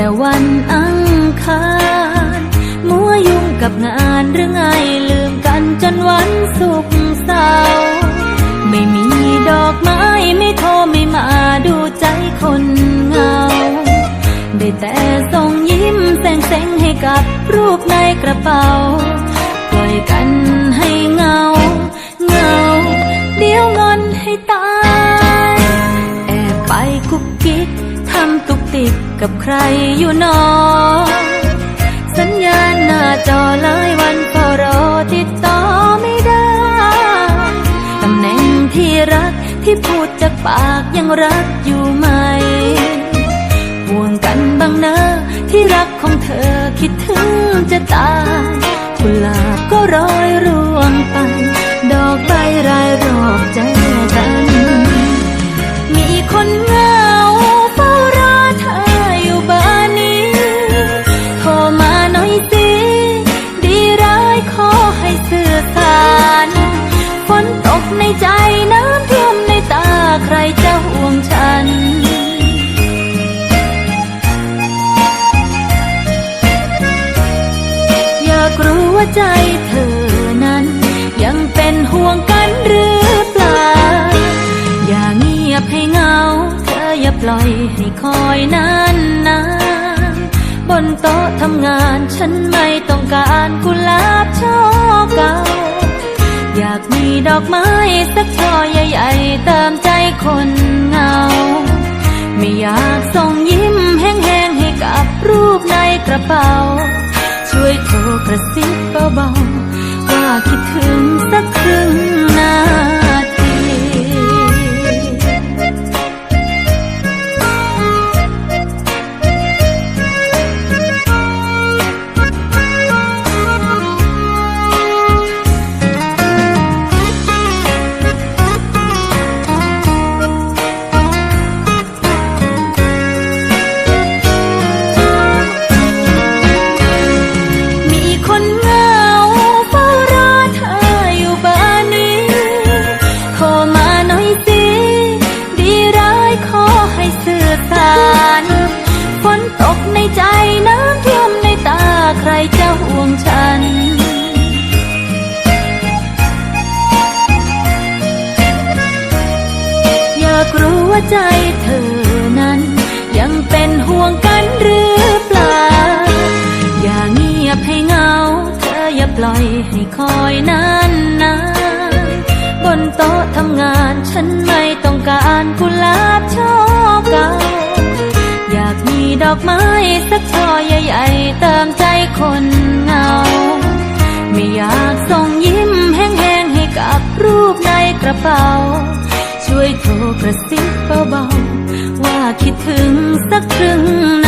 แต่วันอังคารมัวยุ่งกับงานหรือไงลืมกันจนวันศุกร์เสาร์ไม่มีดอกไม้ไม่โทรไม่มาดูใจคนเหงา ได้แต่ส่งยิ้มแสงแซงให้กับรูปในกระเป๋าปล่อยกัน ติดกับใครอยู่นอ สัญญาณหน้าจอหลายวันเฝ้ารอติดต่อไม่ได้ ตำแหน่งที่รักที่พูดจากปากยังรักอยู่ไหมห่วงกันบ้างนะที่รักของเธอคิดถึงจะตาย ในใจน้ำท่วมในตาใครจะห่วงฉัน อยากรู้ว่าใจเธอนั้น ยังเป็นห่วงกันหรือเปล่า อย่าเงียบให้เงา เธออย่าปล่อยให้คอยนานนานบนโต๊ะทำงานฉันไม่ต้องการกุหลาบช่อเก่า อกไม้สักช่อใหญ่ๆเติมใจคนเหงา ไม่อยากส่งยิ้มแห้งๆให้กับรูปในกระเป๋า ช่วยโทรกระซิบเบาๆ ใจเธอนั้น ยังเป็นห่วงกันหรือเปล่า อย่าเงียบให้เงา เธออย่าปล่อยให้คอยนานนานบนโต๊ะทำงานฉันไม่ต้องการกุหลาบช่อเก่าอยากมีดอกไม้สักช่อใหญ่ๆเติมใจคนเงา ไม่อยากส่งยิ้มแห้งๆให้กับรูปในกระเป๋า ช่วยโทรกระซิบเบาๆว่าคิดถึงสักครึ่งนา